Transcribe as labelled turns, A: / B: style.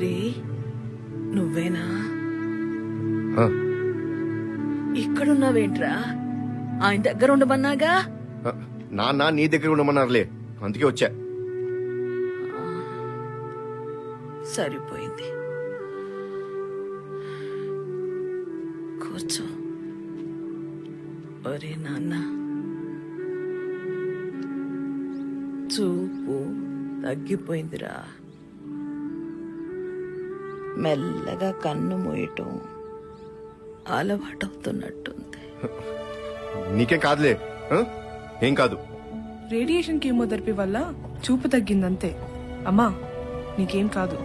A: హరి నువ్వేనా? ఇక్కడున్నావేంట్రా? ఆయన దగ్గర ఉండమన్నాగా
B: నాన్న నీ దగ్గర ఉండమన్నారులే అందుకే వచ్చా.
A: సరిపోయింది. కూర్చో. ఒరే నాన్న. చూపు తగ్గిపోయిందిరా. మెల్లగా కన్ను మూయటం అలవాటవుతున్నట్టుంది.
B: నీకేం కాదులే? ఏం కాదు.
C: రేడియేషన్ కీమోథెరపీ వల్ల చూపు తగ్గిందంతే. అమ్మా నీకేం కాదు.